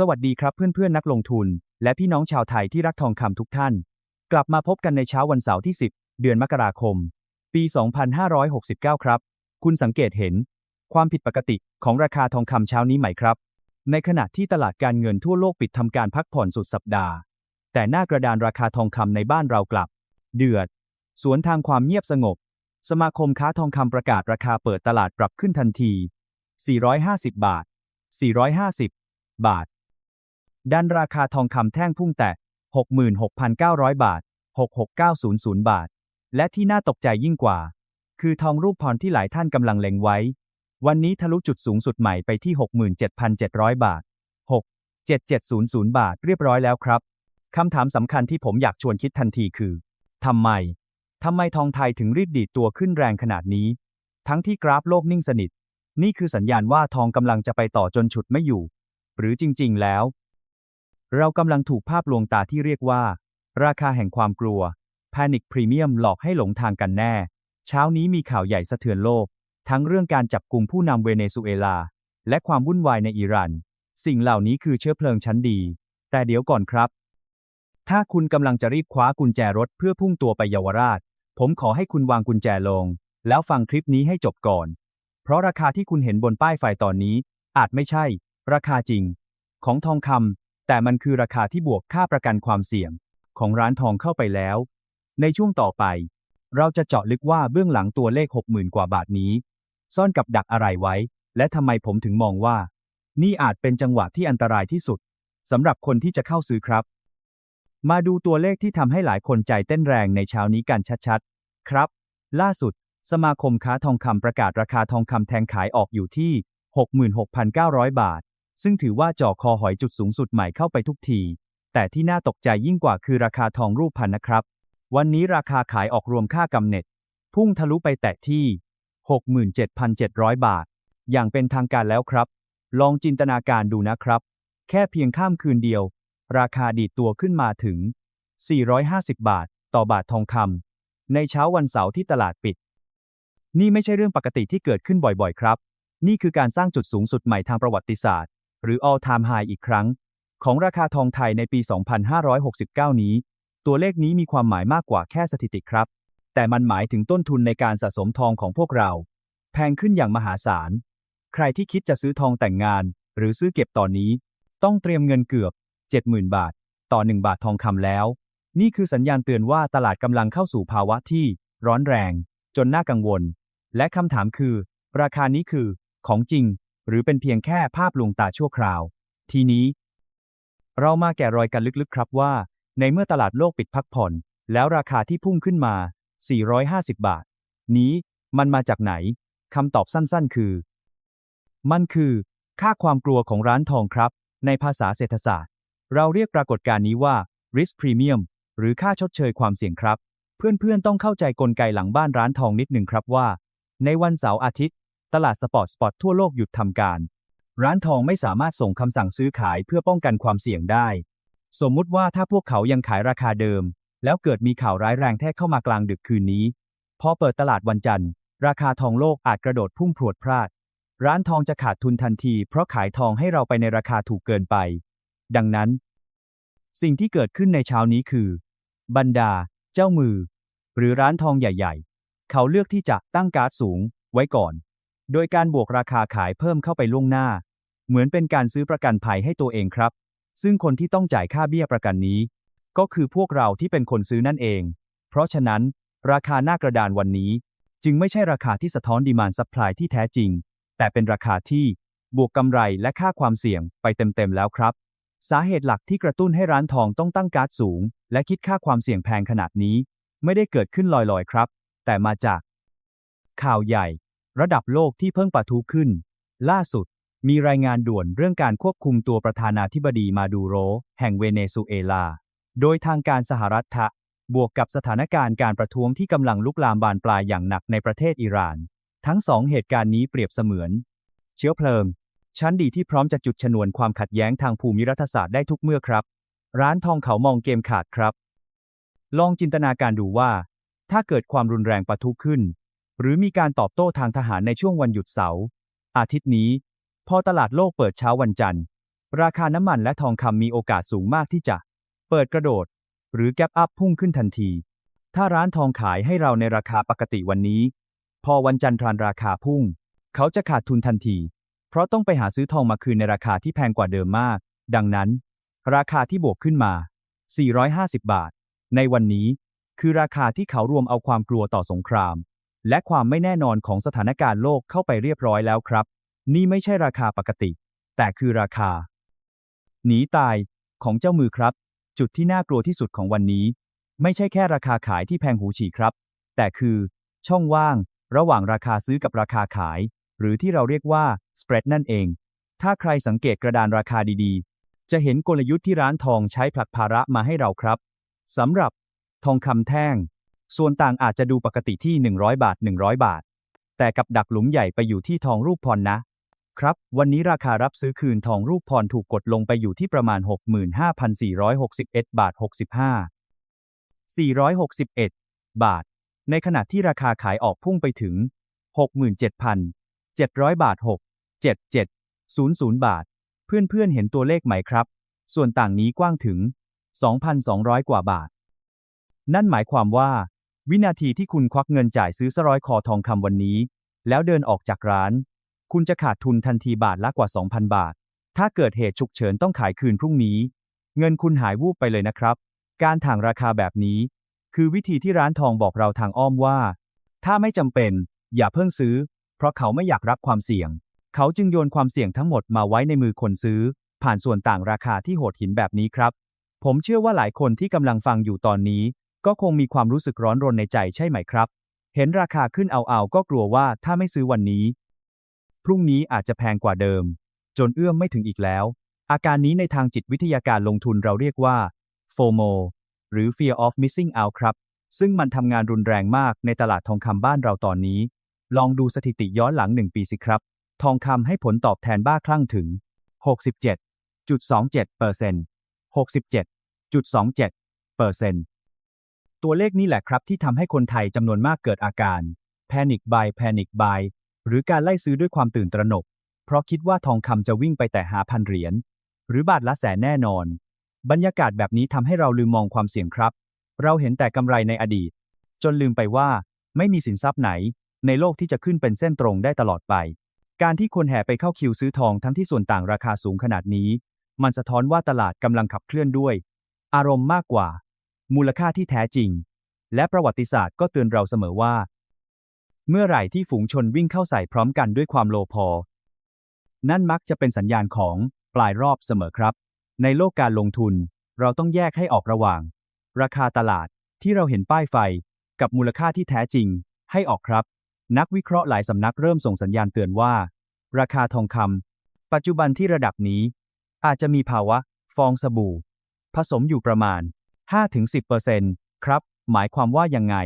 สวัสดีครับเพื่อนๆนักลงทุน และพี่น้องชาวไทยที่รักทองคำทุกท่าน กลับมาพบกันในเช้าวันเสาร์ที่ 10 เดือนมกราคม ปี 2569 ครับ คุณสังเกตเห็น ความผิดปกติของราคาทองคำเช้านี้ไหมครับ ในขณะที่ตลาดการเงินทั่วโลกปิดทำการพักผ่อนสุดสัปดาห์ แต่หน้ากระดานราคาทองคำในบ้านเรากลับ เดือด สวนทางความเงียบสงบ สมาคมค้าทองคำประกาศราคาเปิดตลาดปรับขึ้นทันที 450 บาท 450 บาท ดันราคาทองคำแท่งพุ่งแตะ 66,900 บาท 66900 บาท และที่น่าตกใจยิ่งกว่า คือทองรูปพรที่หลายท่านกำลังเล็งไว้ วันนี้ทะลุจุดสูงสุดใหม่ไปที่ 67,700 บาท 67700 บาทเรียบร้อยแล้วครับคำถามสำคัญที่ผมอยากชวนคิดทันทีคือทำไมทำไมทองไทยถึงรีบดีดตัวขึ้นแรงขนาดนี้ ทั้งที่กราฟโลกนิ่งสนิท นี่คือสัญญาณว่าทองกำลังจะไปต่อจนฉุดไม่อยู่ หรือจริง ๆ แล้ว เรากำลังถูกภาพลวงตาที่เรียกว่า ราคาแห่งความกลัว Panic Premium หลอกให้หลงทางกันแน่ เช้านี้มีข่าวใหญ่สะเทือนโลก ทั้งเรื่องการจับกลุ่มผู้นำเวเนซุเอลา และความวุ่นวายในอิหร่าน สิ่งเหล่านี้คือเชื้อเพลิงชั้นดี แต่เดี๋ยวก่อนครับ ถ้าคุณกำลังจะรีบคว้ากุญแจรถเพื่อพุ่งตัวไปเยาวราช ผมขอให้คุณวางกุญแจลง แล้วฟังคลิปนี้ให้จบก่อน เพราะราคาที่คุณเห็นบนป้ายไฟตอนนี้ อาจไม่ใช่ ราคาจริง ของทองคำ แต่มันคือราคาที่บวกค่าประกันความเสี่ยง ของร้านทองเข้าไปแล้ว ในช่วงต่อไป เราจะเจาะลึกว่าเบื้องหลังตัวเลข 60,000 กว่าบาทนี้ ซ่อนกับดักอะไรไว้ และทำไมผมถึงมองว่า นี่อาจเป็นจังหวะที่อันตรายที่สุดสำหรับคนที่จะเข้าซื้อครับ มาดูตัวเลขที่ทำให้หลายคนใจเต้นแรงในเช้านี้กันชัดๆ ครับ ล่าสุด สมาคมค้าทองคำประกาศราคาทองคำแทงขายออกอยู่ที่ 66,900 บาท ซึ่งถือว่าจ่อคอหอยจุดสูงสุดใหม่เข้าไปทุกที แต่ที่น่าตกใจยิ่งกว่าคือราคาทองรูปพันนะครับ วันนี้ราคาขายออกรวมค่ากำเนิดพุ่งทะลุไปแตะที่ 67,700 บาท อย่างเป็นทางการแล้วครับ ลองจินตนาการดูนะครับ แค่เพียงข้ามคืนเดียว ราคาดีดตัวขึ้นมาถึง 450 บาท ต่อบาททองคำในเช้าวันเสาร์ที่ตลาดปิด นี่ไม่ใช่เรื่องปกติที่เกิดขึ้นบ่อยๆ ครับ นี่คือการสร้างจุดสูงสุดใหม่ทางประวัติศาสตร์ หรือ all time high อีกครั้ง ของราคาทองไทยในปี 2569 นี้ ตัวเลขนี้มีความหมายมากกว่าแค่สถิติครับ แต่มันหมายถึงต้นทุนในการสะสมทองของพวกเรา แพงขึ้นอย่างมหาศาล ใครที่คิดจะซื้อทองแต่งงาน หรือซื้อเก็บตอนนี้ ต้องเตรียมเงินเกือบ 70,000 บาท ต่อ 1 บาททองคำแล้ว นี่คือสัญญาณเตือนว่าตลาดกำลังเข้าสู่ภาวะที่ร้อนแรง จนน่ากังวล และคำถามคือ ราคานี้คือของจริง หรือเป็นเพียงแค่ภาพลวงตาชั่วคราว ทีนี้ เรามาแกะรอยกันลึกๆครับว่า ในเมื่อตลาดโลกปิดพักผ่อน แล้วราคาที่พุ่งขึ้นมา 450 บาท นี้มันมาจากไหนคำตอบสั้นๆ คือ มันคือ ค่าความกลัวของร้านทองครับ ในภาษาเศรษฐศาสตร์ เราเรียกปรากฏการณ์นี้ว่า risk premium หรือค่าชดเชยความเสี่ยงครับ เพื่อนๆ ต้องเข้าใจกลไกหลังบ้านร้านทองนิดหนึ่งครับว่า ในวันเสาร์อาทิตย์ ตลาดสปอร์ตสปอตทั่วโลกหยุดทำการ ร้านทองไม่สามารถส่งคำสั่งซื้อขายเพื่อป้องกันความเสี่ยงได้ สมมุติว่าถ้าพวกเขายังขายราคาเดิม แล้วเกิดมีข่าวร้ายแรงแทรกเข้ามากลางดึกคืนนี้ พอเปิดตลาดวันจันทร์ ราคาทองโลกอาจกระโดดพุ่งพรวดพลาด ร้านทองจะขาดทุนทันที เพราะขายทองให้เราไปในราคาถูกเกินไป ดังนั้น สิ่งที่เกิดขึ้นในเช้านี้คือ บรรดา เจ้ามือ หรือร้านทองใหญ่ ๆ เขาเลือกที่จะตั้งการ์ดสูงไว้ก่อน โดยการบวกราคาขายเพิ่มเข้าไปล่วงหน้า เหมือนเป็นการซื้อประกันภัยให้ตัวเองครับ ซึ่งคนที่ต้องจ่ายค่าเบี้ยประกันนี้ ก็คือพวกเราที่เป็นคนซื้อนั่นเอง เพราะฉะนั้น ราคาหน้ากระดานวันนี้ จึงไม่ใช่ราคาที่สะท้อนดีมานซัพพลายที่แท้จริง แต่เป็นราคาที่บวกกำไรและค่าความเสี่ยงไปเต็มๆแล้วครับ สาเหตุหลักที่กระตุ้นให้ร้านทองต้องตั้งการ์ดสูง และคิดค่าความเสี่ยงแพงขนาดนี้ ไม่ได้เกิดขึ้นลอยๆครับ แต่มาจาก ข่าวใหญ่ ระดับโลกที่เพิ่งปะทุขึ้น ล่าสุด มีรายงานด่วนเรื่องการควบคุมตัวประธานาธิบดีมาดูโร แห่งเวเนซุเอลา โดยทางการสหรัฐทะ บวกกับสถานการณ์การประท้วงที่กำลังลุกลามบานปลายอย่างหนักในประเทศอิหร่าน ทั้งสองเหตุการณ์นี้เปรียบเสมือน เชื้อเพลิง ชั้นดีที่พร้อมจะจุดชนวนความขัดแย้งทางภูมิรัฐศาสตร์ได้ทุกเมื่อครับ ร้านทองเขามองเกมขาดครับ ลองจินตนาการดูว่า ถ้าเกิดความรุนแรงปะทุขึ้น หรือมีการตอบโต้ทางทหารในช่วงวันหยุดเสาร์อาทิตย์นี้ พอตลาดโลกเปิดเช้าวันจันทร์ ราคาน้ำมันและทองคำมีโอกาสสูงมากที่จะ เปิดกระโดด หรือแกปอัพพุ่งขึ้นทันที ถ้าร้านทองขายให้เราในราคาปกติวันนี้ พอวันจันทร์ทรานราคาพุ่ง เขาจะขาดทุนทันที เพราะต้องไปหาซื้อทองมาคืนในราคาที่แพงกว่าเดิมมาก ดังนั้น ราคาที่บวกขึ้นมา 450 บาท ในวันนี้ คือราคาที่เขารวมเอาความกลัวต่อสงคราม และความไม่แน่นอนของสถานการณ์โลกเข้าไปเรียบร้อยแล้วครับ นี่ไม่ใช่ราคาปกติ แต่คือราคา หนีตายของเจ้ามือครับ จุดที่น่ากลัวที่สุดของวันนี้ ไม่ใช่แค่ราคาขายที่แพงหูฉี่ครับ แต่คือ ช่องว่าง ระหว่างราคาซื้อกับราคาขาย หรือที่เราเรียกว่า spread นั่นเอง ถ้าใครสังเกตกระดานราคาดีๆ จะเห็นกลยุทธ์ที่ร้านทองใช้ผลักภาระมาให้เราครับสำหรับ ทองคำแท่ง ส่วนต่างอาจจะดูปกติที่ 100 บาท 100 บาท แต่กับดักหลุมใหญ่ไปอยู่ที่ทองรูปพรนะ ครับ วันนี้ราคารับซื้อคืนทองรูปพรถูกกดลงไปอยู่ที่ประมาณ 65,461 บาท 65 461 บาท ในขณะที่ราคาขายออกพุ่งไปถึง 67,700 บาท 6 77 00 บาท เพื่อนๆเห็นตัวเลขไหมครับ ส่วนต่างนี้กว้างถึง 2,200 กว่าบาทนั่นหมายความว่า วินาทีที่คุณควักเงินจ่ายซื้อสร้อยคอทองคำวันนี้ แล้วเดินออกจากร้าน คุณจะขาดทุนทันทีบาทละกว่า 2,000 บาท ถ้าเกิดเหตุฉุกเฉินต้องขายคืนพรุ่งนี้ เงินคุณหายวูบไปเลยนะครับ การถ่างราคาแบบนี้ คือวิธีที่ร้านทองบอกเราทางอ้อมว่า ถ้าไม่จำเป็น อย่าเพิ่งซื้อ เพราะเขาไม่อยากรับความเสี่ยง เขาจึงโยนความเสี่ยงทั้งหมดมาไว้ในมือคนซื้อ ผ่านส่วนต่างราคาที่โหดหินแบบนี้ครับ ผมเชื่อว่าหลายคนที่กำลังฟังอยู่ตอนนี้ ก็คงมีความรู้สึกร้อนรนในใจใช่ไหมครับ เห็นราคาขึ้นเอาๆก็กลัวว่าถ้าไม่ซื้อวันนี้ พรุ่งนี้อาจจะแพงกว่าเดิม จนเอื้อมไม่ถึงอีกแล้ว อาการนี้ในทางจิตวิทยาการลงทุนเราเรียกว่า FOMO หรือ Fear of Missing Out ครับ ซึ่งมันทำงานรุนแรงมากในตลาดทองคำบ้านเราตอนนี้ ลองดูสถิติย้อนหลัง1ปีสิครับ ทองคำให้ผลตอบแทนบ้าคลั่งถึง 67.27% 67.27%ตั ตัวเลขนี้แหละครับที่ทำให้คนไทยจำนวนมากเกิดอาการ Panic Buy Panic Buy หรือการไล่ซื้อด้วยความตื่นตระหนก เพราะคิดว่าทองคำจะวิ่งไปแต่หาพันเหรียญหรือบาทละแสนแน่นอน บรรยากาศแบบนี้ทำให้เราลืมมองความเสี่ยงครับ เราเห็นแต่กำไรในอดีต จนลืมไปว่า ไม่มีสินทรัพย์ไหน ในโลกที่จะขึ้นเป็นเส้นตรงได้ตลอดไป การที่คนแห่ไปเข้าคิวซื้อทองทั้งที่ส่วนต่างราคาสูงขนาดนี้ มันสะท้อนว่าตลาดกำลังขับเคลื่อนด้วย อารมณ์มากกว่า มูลค่าที่แท้จริง และประวัติศาสตร์ก็เตือนเราเสมอว่า เมื่อไหร่ที่ฝูงชนวิ่งเข้าใส่พร้อมกันด้วยความโลภอนั่นมักจะเป็นสัญญาณของปลายรอบเสมอครับ ในโลกการลงทุน เราต้องแยกให้ออกระหว่าง ราคาตลาดที่เราเห็นป้ายไฟ กับมูลค่าที่แท้จริง ให้ออกครับ นักวิเคราะห์หลายสำนักเริ่มส่งสัญญาณเตือนว่า ราคาทองคำปัจจุบันที่ระดับนี้ อาจจะมีภาวะ ฟองสบู่ ผสมอยู่ประมาณ 5-10%ครับ หมายความว่ายังไง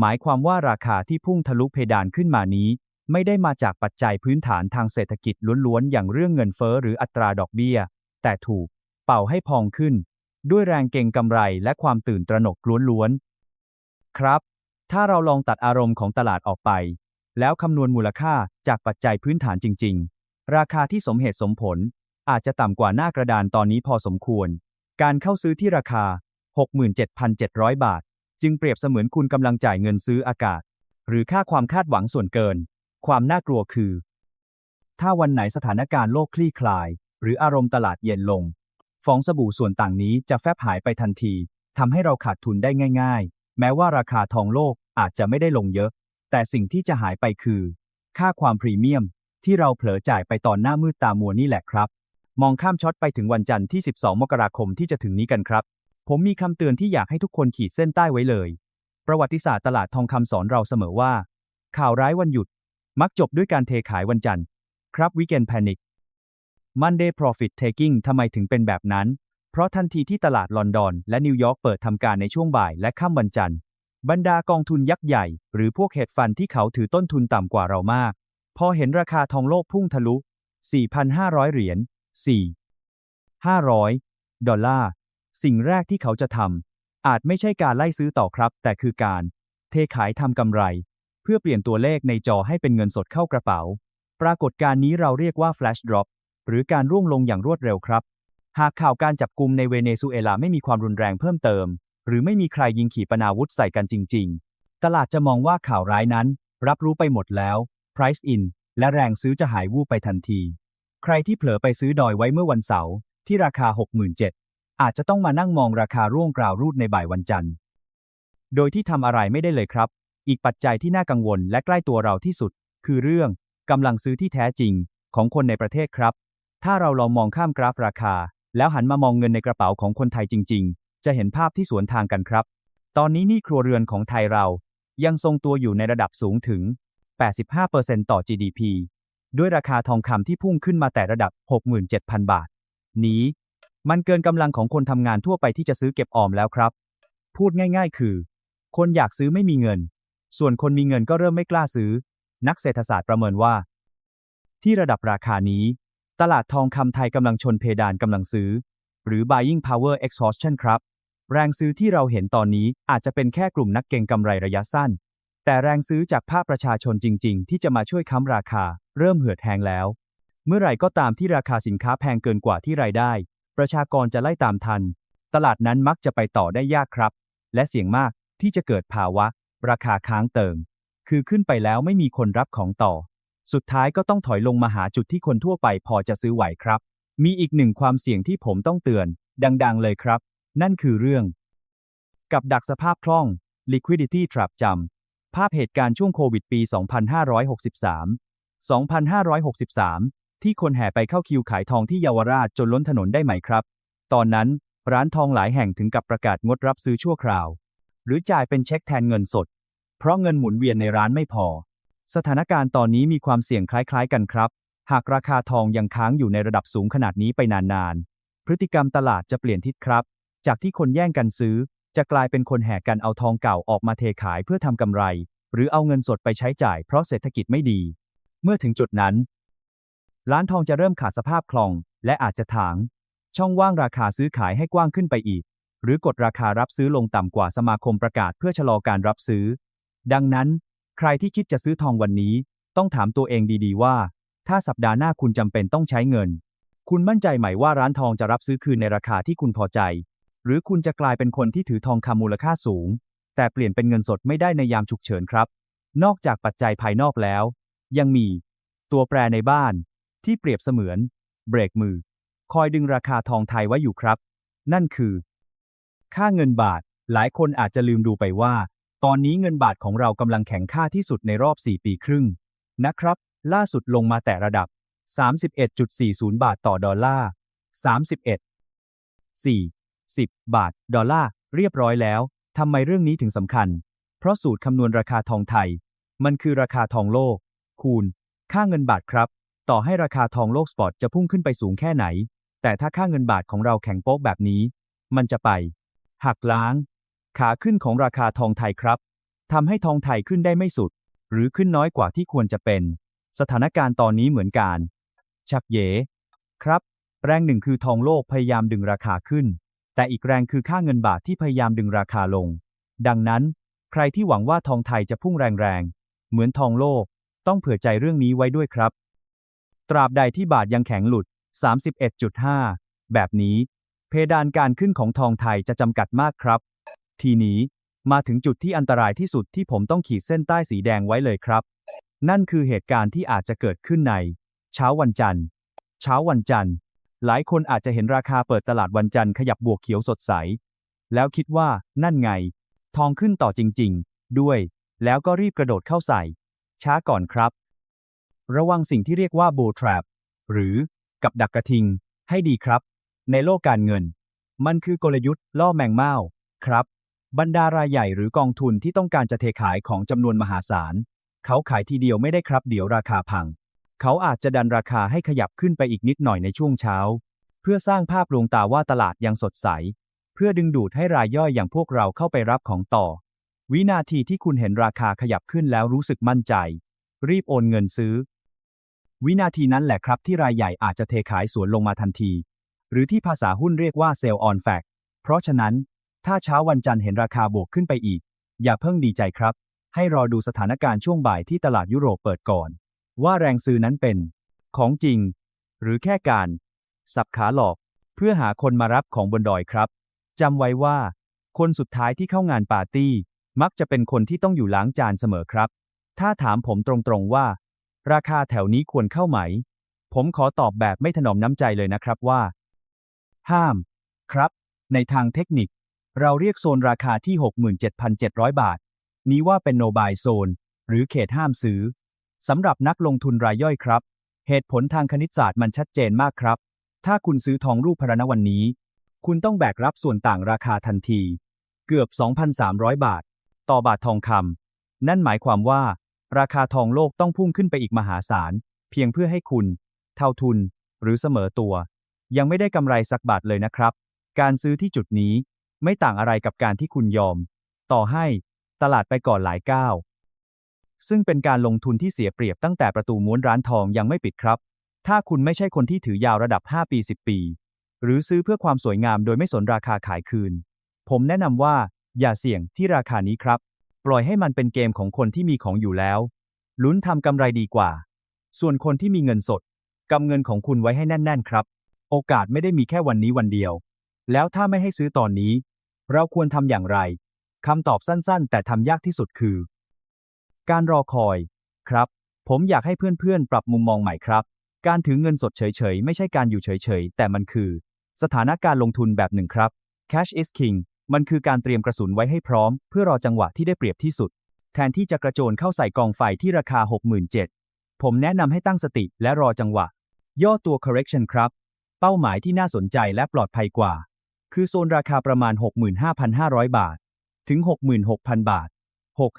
หมายความว่าราคาที่พุ่งทะลุเพดานขึ้นมานี้ ไม่ได้มาจากปัจจัยพื้นฐานทางเศรษฐกิจล้วนๆ อย่างเรื่องเงินเฟ้อหรืออัตราดอกเบี้ย แต่ถูก เป่าให้พองขึ้น ด้วยแรงเก่งกำไรและความตื่นตระหนกล้วนๆ ครับ ถ้าเราลองตัดอารมณ์ของตลาดออกไป แล้วคำนวณมูลค่าจากปัจจัยพื้นฐานจริง ๆ ราคาที่สมเหตุสมผลอาจจะต่ำกว่าหน้ากระดานตอนนี้พอสมควร การเข้าซื้อที่ราคา 67,700 บาท จึงเปรียบเสมือนคุณกำลังจ่ายเงินซื้ออากาศ หรือค่าความคาดหวังส่วนเกิน ความน่ากลัวคือ ถ้าวันไหนสถานการณ์โลกคลี่คลาย หรืออารมณ์ตลาดเย็นลง ฟองสบู่ส่วนต่างนี้จะแฟบหายไปทันทีทำให้เราขาดทุนได้ง่าย ๆ แม้ว่าราคาทองโลกอาจจะไม่ได้ลงเยอะ แต่สิ่งที่จะหายไปคือ ค่าความพรีเมียม ที่เราเผลอจ่ายไปตอนหน้ามืดตามัวนี่แหละครับ มองข้ามช็อตไปถึงวันจันทร์ที่ 12 มกราคมที่จะถึงนี้กันครับ ผมมีคำเตือนที่อยากให้ทุกคนขีดเส้นใต้ไว้เลย ประวัติศาสตร์ตลาดทองคำสอนเราเสมอว่า ข่าวร้ายวันหยุด มักจบด้วยการเทขายวันจันทร์ ครับวิกเกนแพนิค Monday Profit Taking ทำไมถึงเป็นแบบนั้น เพราะทันทีที่ตลาดลอนดอน และนิวยอร์กเปิดทำการในช่วงบ่ายและค่ำวันจันทร์ บรรดากองทุนยักษ์ใหญ่ หรือพวกเฮดฟันที่เขาถือต้นทุนต่ำกว่าเรามาก พอเห็นราคาทองโลกพุ่งทะลุ 4,500 เหรียญ 4 500 ดอลลาร์ สิ่งแรกที่เขาจะทำอาจไม่ใช่การไล่ซื้อต่อครับ แต่คือการ เทขายทำกำไร เพื่อเปลี่ยนตัวเลขในจอให้เป็นเงินสดเข้ากระเป๋า ปรากฏการณ์นี้เราเรียกว่า flash drop หรือการร่วงลงอย่างรวดเร็วครับ หากข่าวการจับกลุ่มในเวเนซุเอลาไม่มีความรุนแรงเพิ่มเติม หรือไม่มีใครยิงขีปนาวุธใส่กันจริง ๆ ตลาดจะมองว่าข่าวร้ายนั้น รับรู้ไปหมดแล้ว price in และแรงซื้อจะหายวูบไปทันที ใครที่เผลอไปซื้อดอยไว้เมื่อวันเสาร์ที่ราคา 67 อาจจะต้องมานั่งมองราคาร่วงกราวรูดในบ่ายวันจันทร์ โดยที่ทำอะไรไม่ได้เลยครับ อีกปัจจัยที่น่ากังวลและใกล้ตัวเราที่สุด คือเรื่องกำลังซื้อที่แท้จริงของคนในประเทศครับ ถ้าเราลองมองข้ามกราฟราคา แล้วหันมามองเงินในกระเป๋าของคนไทยจริง ๆ จะเห็นภาพที่สวนทางกันครับ ตอนนี้หนี้ครัวเรือนของไทยเรา ยังทรงตัวอยู่ในระดับสูงถึง 85%ต่อ GDP ด้วยราคาทองคำที่พุ่งขึ้นมาแต่ระดับ 67,000 บาท นี้ มันเกินกำลังของคนทำงานทั่วไปที่จะซื้อเก็บออมแล้วครับ พูดง่าย ๆ คือ คนอยากซื้อไม่มีเงิน ส่วนคนมีเงินก็เริ่มไม่กล้าซื้อ นักเศรษฐศาสตร์ประเมินว่า ที่ระดับราคานี้ ตลาดทองคำไทยกำลังชนเพดานกำลังซื้อ หรือ buying power exhaustion ครับ แรงซื้อที่เราเห็นตอนนี้อาจจะเป็นแค่กลุ่มนักเก็งกำไรระยะสั้น แต่แรงซื้อจากภาคประชาชนจริง ๆ ที่จะมาช่วยค้ำราคา เริ่มเหือดแหงแล้ว เมื่อไหร่ก็ตามที่ราคาสินค้าแพงเกินกว่าที่รายได้ ประชากรจะไล่ตามทัน ตลาดนั้นมักจะไปต่อได้ยากครับ และเสี่ยงมากที่จะเกิดภาวะ ราคาค้างเติ่งคือขึ้นไปแล้วไม่มีคนรับของต่อ สุดท้ายก็ต้องถอยลงมาหาจุดที่คนทั่วไปพอจะซื้อไหวครับ มีอีกหนึ่งความเสี่ยงที่ผมต้องเตือน ดังๆ เลยครับ นั่นคือเรื่อง กับดักสภาพคล่อง liquidity trap จำภาพเหตุการณ์ช่วงโควิดปี 2563 2563 ที่คนแห่ไปเข้าคิวขายทองที่เยาวราชจนล้นถนนได้ไหมครับ ตอนนั้นร้านทองหลายแห่งถึงกับประกาศงดรับซื้อชั่วคราว หรือจ่ายเป็นเช็คแทนเงินสด เพราะเงินหมุนเวียนในร้านไม่พอ สถานการณ์ตอนนี้มีความเสี่ยงคล้ายๆกันครับ หากราคาทองยังค้างอยู่ในระดับสูงขนาดนี้ไปนานๆ พฤติกรรมตลาดจะเปลี่ยนทิศครับ จากที่คนแย่งกันซื้อ จะกลายเป็นคนแห่กันเอาทองเก่าออกมาเทขายเพื่อทำกำไร หรือเอาเงินสดไปใช้จ่ายเพราะเศรษฐกิจไม่ดี เมื่อถึงจุดนั้น ร้านทองจะเริ่มขาดสภาพคล่อง และอาจจะถาง ช่องว่างราคาซื้อขายให้กว้างขึ้นไปอีก หรือกดราคารับซื้อลงต่ำกว่าสมาคมประกาศเพื่อชะลอการรับซื้อ ดังนั้น ใครที่คิดจะซื้อทองวันนี้ ต้องถามตัวเองดีๆว่า ถ้าสัปดาห์หน้าคุณจำเป็นต้องใช้เงิน คุณมั่นใจไหมว่าร้านทองจะรับซื้อคืนในราคาที่คุณพอใจ หรือคุณจะกลายเป็นคนที่ถือทองคำมูลค่าสูง แต่เปลี่ยนเป็นเงินสดไม่ได้ในยามฉุกเฉินครับ นอกจากปัจจัยภายนอกแล้ว ยังมี ตัวแปรในบ้าน ที่เปรียบเสมือน เบรกมือ คอยดึงราคาทองไทยไว้อยู่ครับ นั่นคือ ค่าเงินบาท หลายคนอาจจะลืมดูไปว่า ตอนนี้เงินบาทของเรากำลังแข็งค่าที่สุดในรอบ 4 ปีครึ่ง นะครับ ล่าสุดลงมาแต่ระดับ 31.40 บาทต่อดอลลาร์ 31 4 10 บาท ดอลลาร์ เรียบร้อยแล้ว ทำไมเรื่องนี้ถึงสำคัญ เพราะสูตรคำนวณราคาทองไทย มันคือราคาทองโลก คูณ ค่าเงินบาทครับ ต่อให้ราคาทองโลกสปอตจะพุ่งขึ้นไปสูงแค่ไหน แต่ถ้าค่าเงินบาทของเราแข็งโป๊กแบบนี้ มันจะไป หักล้าง ขาขึ้นของราคาทองไทยครับทำให้ทองไทยขึ้นได้ไม่สุด หรือขึ้นน้อยกว่าที่ควรจะเป็น สถานการณ์ตอนนี้เหมือนกันชักเย ครับ แรงหนึ่งคือทองโลกพยายามดึงราคาขึ้น แต่อีกแรงคือค่าเงินบาทที่พยายามดึงราคาลง ดังนั้น ใครที่หวังว่าทองไทยจะพุ่งแรงๆเหมือนทองโลก ต้องเผื่อใจเรื่องนี้ไว้ด้วยครับ ตราบใดที่บาทยังแข็งหลุด 31.5 แบบนี้ เพดานการขึ้นของทองไทยจะจำกัดมากครับ ทีนี้มาถึงจุดที่อันตรายที่สุดที่ผมต้องขีดเส้นใต้สีแดงไว้เลยครับ นั่นคือเหตุการณ์ที่อาจจะเกิดขึ้นใน เช้าวันจันทร์ เช้าวันจันทร์ หลายคนอาจจะเห็นราคาเปิดตลาดวันจันทร์ขยับบวกเขียวสดใส แล้วคิดว่านั่นไง ทองขึ้นต่อจริง ๆ ด้วย แล้วก็รีบกระโดดเข้าใส่ ช้าก่อนครับ ระวังสิ่งที่เรียกว่า bull trap หรือกับดักกระทิง ให้ดีครับ ในโลกการเงิน มันคือกลยุทธ์ล่อแมงเม่าครับ บรรดารายใหญ่หรือกองทุนที่ต้องการจะเทขายของจำนวนมหาศาล เขาขายทีเดียวไม่ได้ครับเดี๋ยวราคาพัง เขาอาจจะดันราคาให้ขยับขึ้นไปอีกนิดหน่อยในช่วงเช้า เพื่อสร้างภาพลวงตาว่าตลาดยังสดใส เพื่อดึงดูดให้รายย่อยอย่างพวกเราเข้าไปรับของต่อ วินาทีที่คุณเห็นราคาขยับขึ้นแล้วรู้สึกมั่นใจ รีบโอนเงินซื้อ วินาทีนั้นแหละครับที่รายใหญ่อาจจะเทขายสวนลงมาทันที หรือที่ภาษาหุ้นเรียกว่า sell on fact เพราะฉะนั้น ถ้าเช้าวันจันทร์เห็นราคาบวกขึ้นไปอีก อย่าเพิ่งดีใจครับ ให้รอดูสถานการณ์ช่วงบ่ายที่ตลาดยุโรปเปิดก่อน ว่าแรงซื้อนั้นเป็น ของจริง หรือแค่การ สับขาหลอก เพื่อหาคนมารับของบนดอยครับจำไว้ว่า คนสุดท้ายที่เข้างานปาร์ตี้ มักจะเป็นคนที่ต้องอยู่ล้างจานเสมอครับ ถ้าถามผมตรงๆว่า ราคาแถวนี้ควรเข้าไหม ผมขอตอบแบบไม่ถนอมน้ำใจเลยนะครับว่า ห้าม ครับ ในทางเทคนิค เราเรียกโซนราคาที่ 67,700 บาท นี้ว่าเป็นโนบายโซน หรือเขตห้ามซื้อสำหรับนักลงทุนรายย่อยครับ เหตุผลทางคณิตศาสตร์มันชัดเจนมากครับ ถ้าคุณซื้อทองรูปพรรณวันนี้ คุณต้องแบกรับส่วนต่างราคาทันที เกือบ 2,300 บาท ต่อบาททองคำนั่นหมายความว่า ราคาทองโลกต้องพุ่งขึ้นไปอีกมหาศาล เพียงเพื่อให้คุณ เท่าทุน หรือเสมอตัว ยังไม่ได้กำไรสักบาทเลยนะครับ การซื้อที่จุดนี้ไม่ต่างอะไรกับการที่คุณยอม ต่อให้ตลาดไปก่อนหลายก้าวซึ่งเป็นการลงทุนที่เสียเปรียบตั้งแต่ประตูม้วนร้านทองยังไม่ปิดครับ ถ้าคุณไม่ใช่คนที่ถือยาวระดับ 5 ปี 10 ปี หรือซื้อเพื่อความสวยงามโดยไม่สนราคาขายคืน ผมแนะนำว่าอย่าเสี่ยงที่ราคานี้ครับ ปล่อยให้มันเป็นเกมของคนที่มีของอยู่แล้ว ลุ้นทำกำไรดีกว่า ส่วนคนที่มีเงินสดกำเงินของคุณไว้ให้แน่น ๆ ครับ โอกาสไม่ได้มีแค่วันนี้วันเดียว แล้วถ้าไม่ให้ซื้อตอนนี้ เราควรทำอย่างไรคำตอบสั้นๆ แต่ทำยากที่สุดคือ การรอคอย ครับ ผมอยากให้เพื่อนๆ ปรับมุมมองใหม่ครับ การถือเงินสดเฉยๆ ไม่ใช่การอยู่เฉยๆ แต่มันคือ สถานะการลงทุนแบบหนึ่งครับ cash is king มันคือการเตรียมกระสุนไว้ให้พร้อม เพื่อรอจังหวะที่ได้เปรียบที่สุด แทนที่จะกระโจนเข้าใส่กองไฟที่ราคา 67,000 ผมแนะนำให้ตั้งสติและรอจังหวะ ย่อตัว correction ครับ เป้าหมายที่น่าสนใจและปลอดภัยกว่า คือโซนราคาประมาณ 65,500 บาท ถึง 66,000 บาท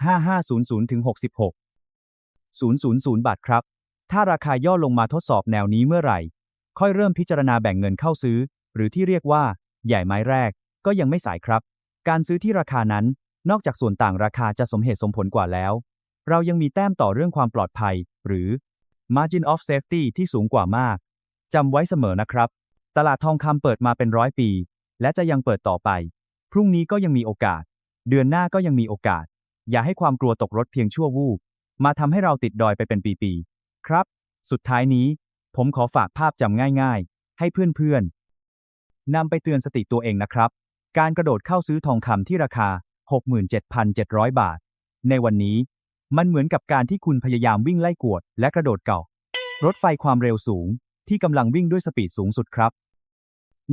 65500ถึง66,000 บาทครับ ถ้าราคาย่อลงมาทดสอบแนวนี้เมื่อไหร่ ค่อยเริ่มพิจารณาแบ่งเงินเข้าซื้อ หรือที่เรียกว่า ใหญ่ไม้แรก ก็ยังไม่สายครับ การซื้อที่ราคานั้น นอกจากส่วนต่างราคาจะสมเหตุสมผลกว่าแล้ว เรายังมีแต้มต่อเรื่องความปลอดภัย หรือ margin of safety ที่สูงกว่ามากจำไว้เสมอนะครับ ตลาดทองคำเปิดมาเป็นร้อยปี และจะยังเปิดต่อไป พรุ่งนี้ก็ยังมีโอกาส เดือนหน้าก็ยังมีโอกาส อย่าให้ความกลัวตกรถเพียงชั่ววูบมาทำให้เราติดดอยไปเป็นปีๆครับ สุดท้ายนี้ ผมขอฝากภาพจำง่าย ๆ ให้เพื่อนๆนำไปเตือนสติตัวเองนะครับ การกระโดดเข้าซื้อทองคำที่ราคา 67,700 บาท ในวันนี้ มันเหมือนกับการที่คุณพยายามวิ่งไล่กวด และกระโดดเก่า รถไฟความเร็วสูง ที่กำลังวิ่งด้วยสปีดสูงสุดครับ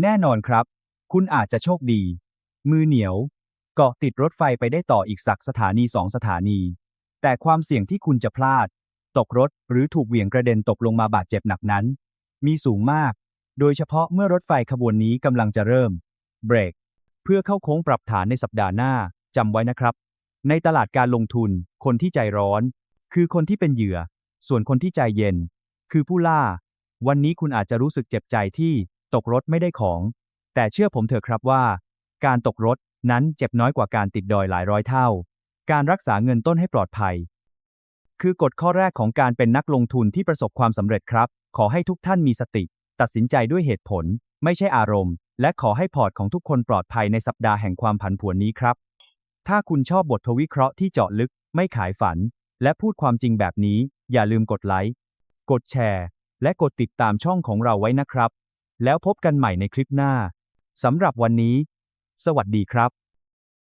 แน่นอนครับ คุณอาจจะโชคดี มือเหนียว เกาะติดรถไฟไปได้ต่ออีกสักสถานีสองสถานี แต่ความเสี่ยงที่คุณจะพลาด ตกรถหรือถูกเหวี่ยงกระเด็นตกลงมาบาดเจ็บหนักนั้น มีสูงมาก โดยเฉพาะเมื่อรถไฟขบวนนี้กำลังจะเริ่ม เบรก พื่อเข้าโค้งปรับฐานในสัปดาห์หน้าจำไว้นะครับ ในตลาดการลงทุน คนที่ใจร้อน คือคนที่เป็นเหยื่อ ส่วนคนที่ใจเย็น คือผู้ล่า วันนี้คุณอาจจะรู้สึกเจ็บใจที่ตกรถไม่ได้ของ แต่เชื่อผมเถอะครับว่า การตกรถนั้นเจ็บน้อยกว่าการติดดอยหลายร้อยเท่า การรักษาเงินต้นให้ปลอดภัย คือกฎข้อแรกของการเป็นนักลงทุนที่ประสบความสำเร็จครับ ขอให้ทุกท่านมีสติ ตัดสินใจด้วยเหตุผล ไม่ใช่อารมณ์ และขอให้พอร์ตของทุกคนปลอดภัยในสัปดาห์แห่งความผันผวนนี้ครับ ถ้าคุณชอบบททวิเคราะห์ที่เจาะลึก ไม่ขายฝัน และพูดความจริงแบบนี้ อย่าลืมกดไลค์ กดแชร์ และกดติดตามช่องของเราไว้นะครับ แล้วพบกันใหม่ในคลิปหน้าสำหรับวันนี้ สวัสดีครับ